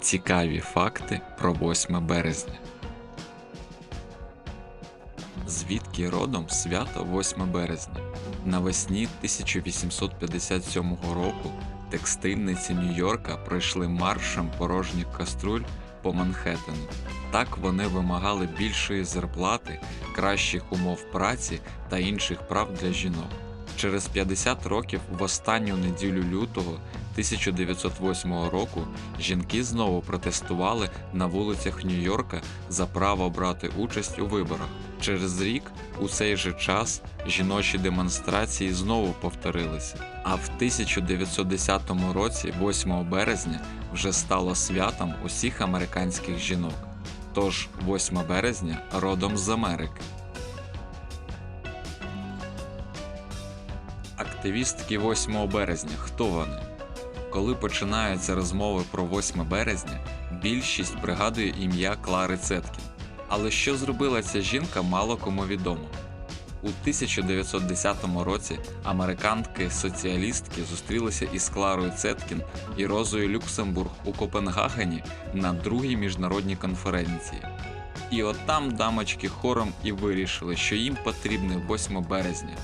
Цікаві факти про 8 березня. Звідки родом свято 8 березня? Навесні 1857 року текстильниці Нью-Йорка пройшли маршем порожніх каструль по Манхеттену. Так вони вимагали більшої зарплати, кращих умов праці та інших прав для жінок. Через 50 років в останню неділю лютого 1908 року жінки знову протестували на вулицях Нью-Йорка за право брати участь у виборах. Через рік у цей же час жіночі демонстрації знову повторилися. А в 1910 році, 8 березня, вже стало святом усіх американських жінок. Тож 8 березня родом з Америки. Активістки 8 березня. Хто вони? Коли починаються розмови про 8 березня, більшість пригадує ім'я Клари Цеткін. Але що зробила ця жінка, мало кому відомо. У 1910 році американки-соціалістки зустрілися із Кларою Цеткін і Розою Люксембург у Копенгагені на другій міжнародній конференції. І от там дамочки хором і вирішили, що їм потрібне 8 березня,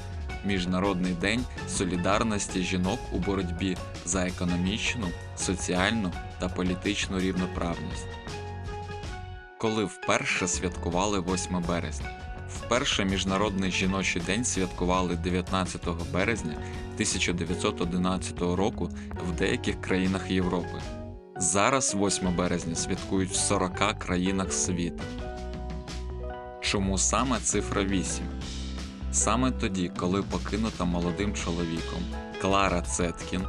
Міжнародний день солідарності жінок у боротьбі за економічну, соціальну та політичну рівноправність. Коли вперше святкували 8 березня. Вперше Міжнародний жіночий день святкували 19 березня 1911 року в деяких країнах Європи. Зараз 8 березня святкують в 40 країнах світу. Чому саме цифра 8? Саме тоді, коли покинута молодим чоловіком Клара Цеткін,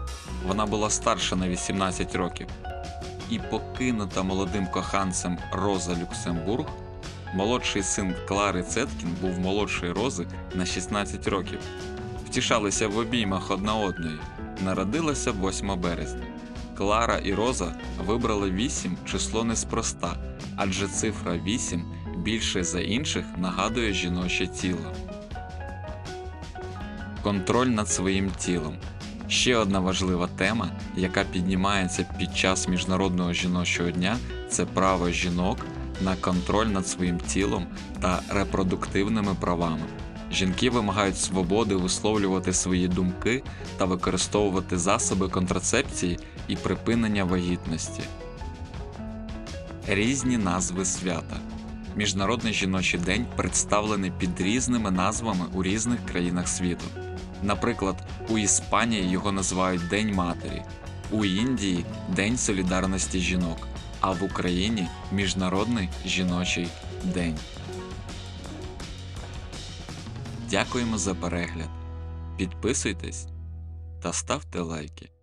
вона була старша на 18 років, і покинута молодим коханцем Роза Люксембург, молодший син Клари Цеткін був молодшої Рози на 16 років. Втішалися в обіймах одна одної. Народилася 8 березня. Клара і Роза вибрали 8 число неспроста, адже цифра 8 більше за інших нагадує жіноче тіло. Контроль над своїм тілом. Ще одна важлива тема, яка піднімається під час Міжнародного жіночого дня, це право жінок на контроль над своїм тілом та репродуктивними правами. Жінки вимагають свободи висловлювати свої думки та використовувати засоби контрацепції і припинення вагітності. Різні назви свята. Міжнародний жіночий день представлений під різними назвами у різних країнах світу. Наприклад, у Іспанії його називають День Матері, у Індії День солідарності жінок, а в Україні Міжнародний жіночий день. Дякуємо за перегляд. Підписуйтесь та ставте лайки.